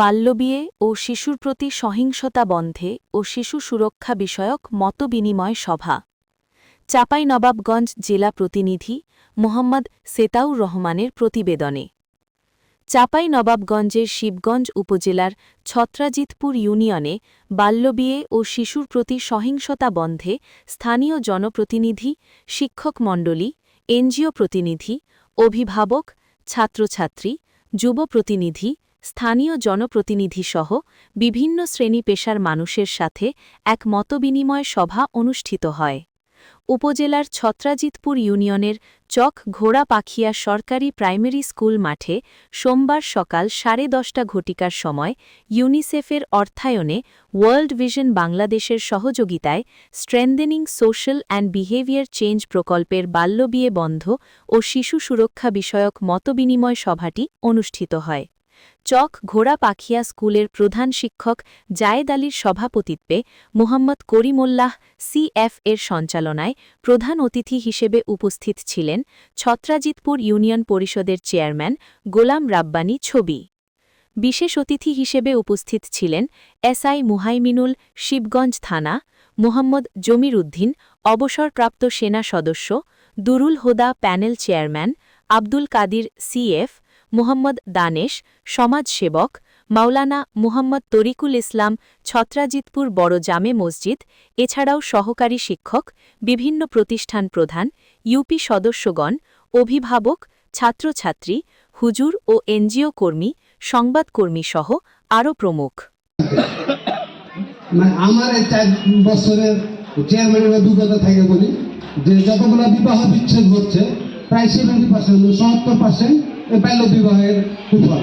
বাল্যবিয়ে ও শিশুর প্রতি সহিংসতা বন্ধে ও শিশু সুরক্ষা বিষয়ক মতবিনিময় সভা। চাঁপাইনবাবগঞ্জ জেলা প্রতিনিধি মোহাম্মদ সেতাউর রহমানের প্রতিবেদনে। চাঁপাইনবাবগঞ্জের শিবগঞ্জ উপজেলার ছত্রাজিতপুর ইউনিয়নে বাল্যবিয়ে ও শিশুর প্রতি সহিংসতা বন্ধে স্থানীয় জনপ্রতিনিধি, শিক্ষক মণ্ডলী, এনজিও প্রতিনিধি, অভিভাবক, ছাত্রছাত্রী, যুব প্রতিনিধি স্থানীয় জনপ্রতিনিধিসহ বিভিন্ন শ্রেণি পেশার মানুষের সাথে এক মতবিনিময় সভা অনুষ্ঠিত হয়। উপজেলার ছত্রাজিতপুর ইউনিয়নের চক ঘোড়া পাখিয়া সরকারি প্রাইমারি স্কুল মাঠে সোমবার সকাল সাড়ে দশটা ঘটিকার সময় ইউনিসেফের অর্থায়নে ওয়ার্ল্ড ভিশন বাংলাদেশের সহযোগিতায় strengthening social and behaviour change প্রকল্পের বাল্যবিয়ে বন্ধ ও শিশু সুরক্ষা বিষয়ক মতবিনিময় সভাটি অনুষ্ঠিত হয়। চক ঘোড়া পাখিয়া স্কুলের প্রধান শিক্ষক জায়েদ আলীর সভাপতিত্বে মোহাম্মদ করিমোল্লাহ সিএফ এর সঞ্চালনায় প্রধান অতিথি হিসেবে উপস্থিত ছিলেন ছত্রাজিতপুর ইউনিয়ন পরিষদের চেয়ারম্যান গোলাম রাব্বানী ছবি। বিশেষ অতিথি হিসেবে উপস্থিত ছিলেন এসআই মুহাইমিনুল শিবগঞ্জ থানা, মোহাম্মদ জমির উদ্দিন অবসরপ্রাপ্ত সেনা সদস্য, Durul Hoda panel chairman, Abdul Kadir CF Mohammad Danesh, সমাজসেবক, মাওলানা মুহাম্মদ তরিকুল ইসলাম, ছত্রাজিতপুর বড় জামে মসজিদ, এছাড়াও সহকারী শিক্ষক, বিভিন্ন প্রতিষ্ঠান প্রধান, ইউপি সদস্যগণ, অভিভাবক, ছাত্রছাত্রী, হুজুর ও এনজিও কর্মী, সংবাদকর্মী সহ আরও প্রমুখ। মানে আমার চার বছরের চেয়ারম্যানের অভিজ্ঞতা থেকে বলি, যে যতগুলো বিবাহ বিচ্ছেদ হচ্ছে, প্রায় সেভেন্টি পার্সেন্ট সত্তর পার্সেন্ট বাল্য বিবাহের কুফল।